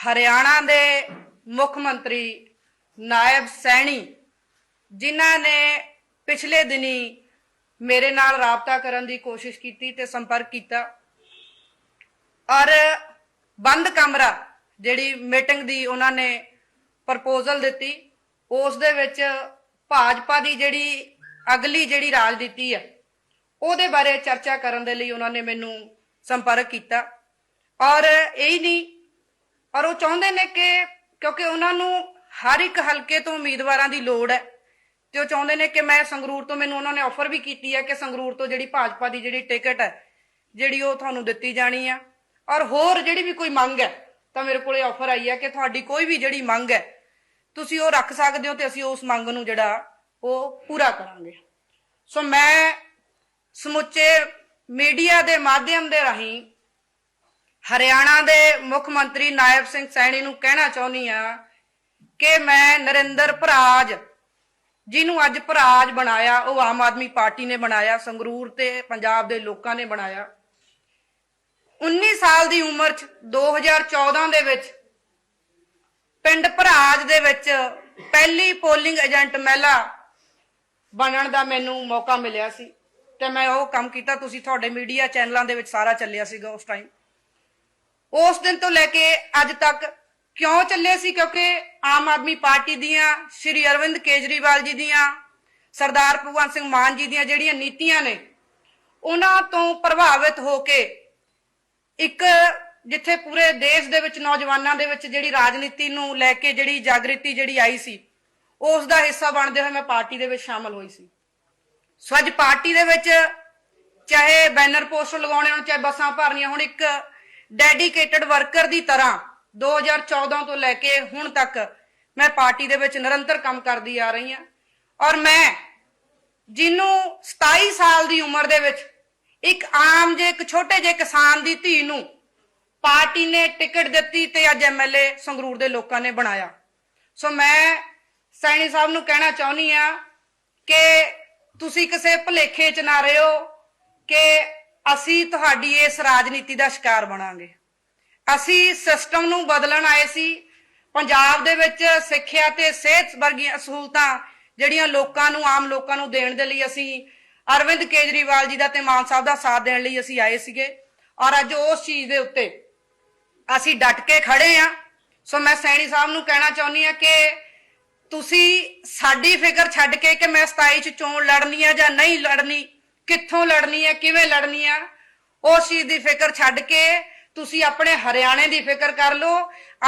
ਹਰਿਆਣਾ ਦੇ ਮੁੱਖ ਮੰਤਰੀ ਨਾਇਬ ਸੈਣੀ, ਜਿਨ੍ਹਾਂ ਨੇ ਪਿਛਲੇ ਦਿਨੀ ਮੇਰੇ ਨਾਲ ਰਾਬਤਾ ਕਰਨ ਦੀ ਕੋਸ਼ਿਸ਼ ਕੀਤੀ ਤੇ ਸੰਪਰਕ ਕੀਤਾ। ਔਰ ਬੰਦ ਕਮਰਾ ਜਿਹੜੀ ਮੀਟਿੰਗ ਦੀ ਉਹਨਾਂ ਨੇ ਪ੍ਰਪੋਜ਼ਲ ਦਿੱਤੀ, ਉਸ ਦੇ ਵਿੱਚ ਭਾਜਪਾ ਦੀ ਜਿਹੜੀ ਅਗਲੀ ਜਿਹੜੀ ਰਾਜਨੀਤੀ ਹੈ ਉਹਦੇ ਬਾਰੇ ਚਰਚਾ ਕਰਨ ਦੇ ਲਈ ਉਹਨਾਂ ਨੇ ਮੈਨੂੰ ਸੰਪਰਕ ਕੀਤਾ। ਔਰ ਇਹ ਹੀ ਨਹੀਂ ਔਰ ਉਹ ਚਾਹੁੰਦੇ ਨੇ ਕਿ, ਕਿਉਂਕਿ ਉਹਨਾਂ ਨੂੰ ਹਰ ਇੱਕ ਹਲਕੇ ਤੋਂ ਉਮੀਦਵਾਰਾਂ ਦੀ ਲੋੜ ਹੈ। ਤੇ ਉਹ ਚਾਹੁੰਦੇ ਨੇ ਕਿ ਮੈਂ ਸੰਗਰੂਰ ਤੋਂ, ਮੈਨੂੰ ਉਹਨਾਂ ਨੇ ਆਫਰ ਵੀ ਕੀਤੀ ਹੈ ਕਿ ਸੰਗਰੂਰ ਤੋਂ ਜਿਹੜੀ ਭਾਜਪਾ ਦੀ ਜਿਹੜੀ ਟਿਕਟ ਹੈ, ਜਿਹੜੀ ਉਹ ਤੁਹਾਨੂੰ ਦਿੱਤੀ ਜਾਣੀ ਆ। ਔਰ ਹੋਰ ਜਿਹੜੀ ਵੀ ਕੋਈ ਮੰਗ ਹੈ, ਤਾਂ ਮੇਰੇ ਕੋਲੇ ਆਫਰ ਆਈ ਹੈ ਕਿ ਤੁਹਾਡੀ ਕੋਈ ਵੀ ਜਿਹੜੀ ਮੰਗ ਹੈ, ਤੁਸੀਂ ਉਹ ਰੱਖ ਸਕਦੇ ਹੋ ਤੇ ਅਸੀਂ ਉਸ ਮੰਗ ਨੂੰ ਜਿਹੜਾ ਉਹ ਪੂਰਾ ਕਰਾਂਗੇ। ਸੋ ਮੈਂ ਸਮੁੱਚੇ ਮੀਡੀਆ ਦੇ ਮਾਧਿਅਮ ਦੇ ਰਾਹੀਂ ਹਰਿਆਣਾ ਦੇ ਮੁੱਖ ਮੰਤਰੀ ਨਾਇਬ ਸਿੰਘ ਸੈਣੀ ਨੂੰ ਕਹਿਣਾ ਚਾਹੁੰਦੀ ਆ ਕਿ ਮੈਂ ਨਰਿੰਦਰ ਭਰਾਜ ਜਿਹਨੂੰ ਅੱਜ ਭਰਾਜ ਬਣਾਇਆ, ਉਹ ਆਮ ਆਦਮੀ ਪਾਰਟੀ ਨੇ ਬਣਾਇਆ, ਸੰਗਰੂਰ ਤੇ ਪੰਜਾਬ ਦੇ ਲੋਕਾਂ ਨੇ ਬਣਾਇਆ। 19 ਸਾਲ ਦੀ ਉਮਰ 'ਚ 2014 ਦੇ ਵਿੱਚ ਪਿੰਡ ਭਰਾਜ ਦੇ ਵਿੱਚ ਪਹਿਲੀ ਪੋਲਿੰਗ ਏਜੰਟ ਮਹਿਲਾ ਬਣਨ ਦਾ ਮੈਨੂੰ ਮੌਕਾ ਮਿਲਿਆ ਸੀ ਤੇ ਮੈਂ ਉਹ ਕੰਮ ਕੀਤਾ। ਤੁਸੀਂ ਤੁਹਾਡੇ ਮੀਡੀਆ ਚੈਨਲਾਂ ਦੇ ਵਿੱਚ ਸਾਰਾ ਚੱਲਿਆ ਸੀਗਾ ਉਸ ਟਾਈਮ ਉਸ ਦਿਨ ਤੋਂ ਲੈ ਕੇ ਅੱਜ ਤੱਕ ਕਿਉਂ ਚੱਲੇ ਸੀ? ਕਿਉਂਕਿ ਆਮ ਆਦਮੀ ਪਾਰਟੀ ਦੀਆਂ, ਸ਼੍ਰੀ ਅਰਵਿੰਦ ਕੇਜਰੀਵਾਲ ਜੀ ਦੀਆਂ, ਸਰਦਾਰ ਭਗਵੰਤ ਸਿੰਘ ਮਾਨ ਜੀ ਦੀਆਂ ਜਿਹੜੀਆਂ ਨੀਤੀਆਂ ਨੇ, ਉਹਨਾਂ ਤੋਂ ਪ੍ਰਭਾਵਿਤ ਹੋ ਕੇ ਇੱਕ ਜਿੱਥੇ ਪੂਰੇ ਦੇਸ਼ ਦੇ ਵਿੱਚ ਨੌਜਵਾਨਾਂ ਦੇ ਵਿੱਚ ਜਿਹੜੀ ਰਾਜਨੀਤੀ ਨੂੰ ਲੈ ਕੇ ਜਿਹੜੀ ਜਾਗ੍ਰਿਤੀ ਜਿਹੜੀ ਆਈ ਸੀ, ਉਸ ਦਾ ਹਿੱਸਾ ਬਣਦੇ ਹੋਏ ਮੈਂ ਪਾਰਟੀ ਦੇ ਵਿੱਚ ਸ਼ਾਮਲ ਹੋਈ ਸੀ। ਸੋ ਅੱਜ ਪਾਰਟੀ ਦੇ ਵਿੱਚ ਚਾਹੇ ਬੈਨਰ ਪੋਸਟਰ ਲਗਾਉਣੇ ਹੋਣ, ਚਾਹੇ ਬੱਸਾਂ ਭਰਨੀਆਂ ਹੁਣ, ਇੱਕ ਡੈਡੀਕੇਟਡ ਵਰਕਰ ਦੀ ਤਰ੍ਹਾਂ 2014 ਤੋਂ ਲੈ ਕੇ ਹੁਣ ਤੱਕ ਮੈਂ ਪਾਰਟੀ ਦੇ ਵਿੱਚ ਨਿਰੰਤਰ ਕੰਮ ਕਰਦੀ ਆ ਰਹੀ ਹਾਂ। ਔਰ ਮੈਂ ਜਿਹਨੂੰ 27 ਸਾਲ ਦੀ ਉਮਰ ਦੇ ਵਿੱਚ ਇੱਕ ਆਮ ਜੇ ਇੱਕ ਛੋਟੇ ਜਿਹੇ ਕਿਸਾਨ ਦੀ ਧੀ ਨੂੰ ਪਾਰਟੀ ਨੇ ਟਿਕਟ ਦਿੱਤੀ ਤੇ ਅੱਜ ਐਮਐਲਏ ਸੰਗਰੂਰ ਦੇ ਲੋਕਾਂ ਨੇ ਬਣਾਇਆ। ਸੋ ਮੈਂ ਸੈਣੀ ਸਾਹਿਬ ਨੂੰ ਕਹਿਣਾ ਚਾਹੁੰਦੀ ਆ ਕਿ ਤੁਸੀਂ ਕਿਸੇ ਭੁਲੇਖੇ 'ਚ ਨਾ ਰਹੋ ਕਿ ਅਸੀਂ ਤੁਹਾਡੀ ਇਸ ਰਾਜਨੀਤੀ ਦਾ ਸ਼ਿਕਾਰ ਬਣਾਂਗੇ। ਅਸੀਂ ਸਿਸਟਮ ਨੂੰ ਬਦਲਣ ਆਏ ਸੀ। ਪੰਜਾਬ ਦੇ ਵਿੱਚ ਸਿੱਖਿਆ ਤੇ ਸਿਹਤ ਵਰਗੀਆਂ ਸਹੂਲਤਾਂ ਜਿਹੜੀਆਂ ਲੋਕਾਂ ਨੂੰ, ਆਮ ਲੋਕਾਂ ਨੂੰ ਦੇਣ ਦੇ ਲਈ ਅਸੀਂ ਅਰਵਿੰਦ ਕੇਜਰੀਵਾਲ ਜੀ ਦਾ ਤੇ ਮਾਨ ਸਾਹਿਬ ਦਾ ਸਾਥ ਦੇਣ ਲਈ ਅਸੀਂ ਆਏ ਸੀਗੇ। ਔਰ ਅੱਜ ਉਸ ਚੀਜ਼ ਦੇ ਉੱਤੇ ਅਸੀਂ ਡਟ ਕੇ ਖੜੇ ਆ। ਸੋ ਮੈਂ ਸੈਣੀ ਸਾਹਿਬ ਨੂੰ ਕਹਿਣਾ ਚਾਹੁੰਦੀ ਆ ਕਿ ਤੁਸੀਂ ਸਾਡੀ ਫਿਕਰ ਛੱਡ ਕੇ ਕਿ ਮੈਂ 27 ਚ ਚੋਣ ਲੜਨੀ ਆ ਜਾਂ ਨਹੀਂ ਲੜਨੀ। ਕਿੱਥੋਂ ਲੜਨੀ ਆ ਕਿਵੇਂ ਲੜਨੀ ਆ ਉਸ ਚੀਜ਼ ਦੀ ਫਿਕਰ ਛੱਡ ਕੇ ਤੁਸੀਂ ਆਪਣੇ ਹਰਿਆਣੇ ਦੀ ਫਿਕਰ ਕਰ ਲਓ।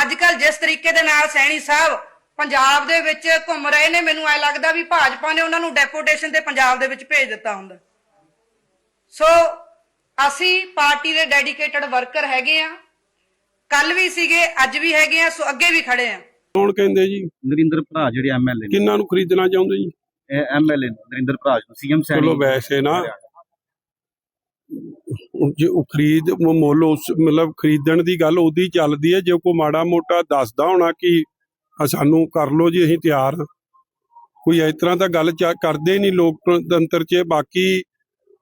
ਅੱਜ ਕੱਲ ਜਿਸ ਤਰੀਕੇ ਦੇ ਨਾਲ ਸੈਣੀ ਸਾਹਿਬ ਪੰਜਾਬ ਦੇ ਵਿੱਚ ਘੁੰਮ ਰਹੇ ਨੇ ਮੈਨੂੰ ਐ ਲੱਗਦਾ ਵੀ ਭਾਜਪਾ ਨੇ ਉਹਨਾਂ ਨੂੰ ਡੈਪੂਟੇਸ਼ਨ ਤੇ ਪੰਜਾਬ ਦੇ ਵਿੱਚ ਭੇਜ ਦਿੱਤਾ ਹੁੰਦਾ। ਸੋ ਅਸੀਂ ਪਾਰਟੀ ਦੇ ਡੈਡੀਕੇਟਡ ਵਰਕਰ ਹੈਗੇ ਆ। ਕੱਲ ਵੀ ਸੀਗੇ ਅੱਜ ਵੀ ਹੈਗੇ ਆ ਸੋ ਅੱਗੇ ਵੀ ਖੜੇ ਆ। ਕੌਣ ਕਹਿੰਦੇ ਜੀ? ਨਰਿੰਦਰ ਭਰਾ ਜਿਹੜੇ ਐਮਐਲਏ ਨੇ। ਕਿੰਨਾਂ ਨੂੰ ਖਰੀਦਣਾ ਚਾਹੁੰਦੇ ਜੀ? ਐਮਐਲਏ ਨਰਿੰਦਰ ਭਰਾ ਸੀਐਮ ਸੈਣੀ ਚਲੋ ਵੈਸੇ ਨਾ ਜੇ ਉਹ ਖਰੀਦ ਮੁੱਲ ਉਸ ਮਤਲਬ ਖਰੀਦਣ ਦੀ ਗੱਲ ਉਹਦੀ ਚੱਲਦੀ ਹੈ ਜੇ ਕੋਈ ਮਾੜਾ ਮੋਟਾ ਦੱਸਦਾ ਹੋਣਾ ਕਿ ਸਾਨੂੰ ਕਰ ਲੋ ਜੀ ਅਸੀਂ ਤਿਆਰ। ਕੋਈ ਇਸ ਤਰ੍ਹਾਂ ਤਾਂ ਗੱਲ ਕਰਦੇ ਨਹੀਂ ਲੋਕਤੰਤਰ 'ਚ ਬਾਕੀ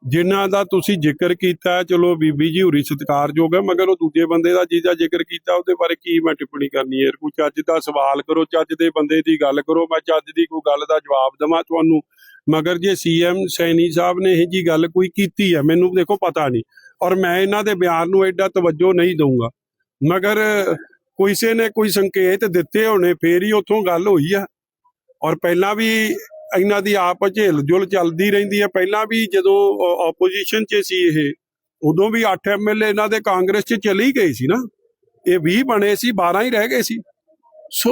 ਜਿਨ੍ਹਾਂ ਦਾ ਤੁਸੀਂ ਜ਼ਿਕਰ ਕੀਤਾ, ਚਲੋ ਬੀਬੀ ਜੀ ਹੁਰੀ ਸਤਿਕਾਰਯੋਗ ਹੈ, ਮਗਰ ਉਹ ਦੂਜੇ ਬੰਦੇ ਦਾ ਜਿਹਦਾ ਜ਼ਿਕਰ ਕੀਤਾ, ਉਹਦੇ ਬਾਰੇ ਕੀ ਮੈਂ ਟਿੱਪਣੀ ਕਰਨੀ ਹੈ? ਕੋਈ ਚੱਜ ਦਾ ਸਵਾਲ ਕਰੋ, ਚੱਜ ਦੇ ਬੰਦੇ ਦੀ ਗੱਲ ਕਰੋ, ਮੈਂ ਚੱਜ ਦੀ ਕੋਈ ਗੱਲ ਦਾ ਜਵਾਬ ਦੇਵਾਂ ਤੁਹਾਨੂੰ। ਮਗਰ ਜੇ ਸੀਐਮ ਸੈਣੀ ਸਾਹਿਬ ਨੇ ਇਹ ਜੀ ਗੱਲ ਕੋਈ ਕੀਤੀ ਹੈ, ਮੈਨੂੰ ਦੇਖੋ ਪਤਾ ਨਹੀਂ, ਔਰ ਮੈਂ ਇਹਨਾਂ ਦੇ ਬਿਆਨ ਨੂੰ ਐਡਾ ਤਵੱਜੋ ਨਹੀਂ ਦਊਂਗਾ। ਮਗਰ ਕਿਸੇ ਨੇ ਕੋਈ ਸੰਕੇਤ ਦਿੱਤੇ ਹੋਣੇ, ਫੇਰ ਹੀ ਉੱਥੋਂ ਗੱਲ ਹੋਈ ਆ। ਔਰ ਪਹਿਲਾਂ ਵੀ ਇਹਨਾਂ ਦੀ ਆਪ ਝੇਲ ਜੁਲ ਚੱਲਦੀ ਰਹਿੰਦੀ ਹੈ। ਪਹਿਲਾਂ ਵੀ ਜਦੋਂ ਆਪੋਜੀਸ਼ਨ 'ਚ ਸੀ ਇਹ, ਉਦੋਂ ਵੀ 8 ਐਮਐਲਏ ਇਹਨਾਂ ਦੇ ਕਾਂਗਰਸ 'ਚ ਚਲੀ ਗਏ ਸੀ ਨਾ। ਇਹ 20 ਬਣੇ ਸੀ 12 ਹੀ ਰਹਿ ਗਏ ਸੀ। So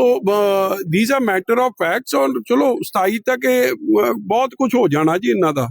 these are matter of facts ਔਰ ਚਲੋ 27 ਤੱਕ ਇਹ ਬਹੁਤ ਕੁਝ ਹੋ ਜਾਣਾ ਜੀ ਇਹਨਾਂ ਦਾ।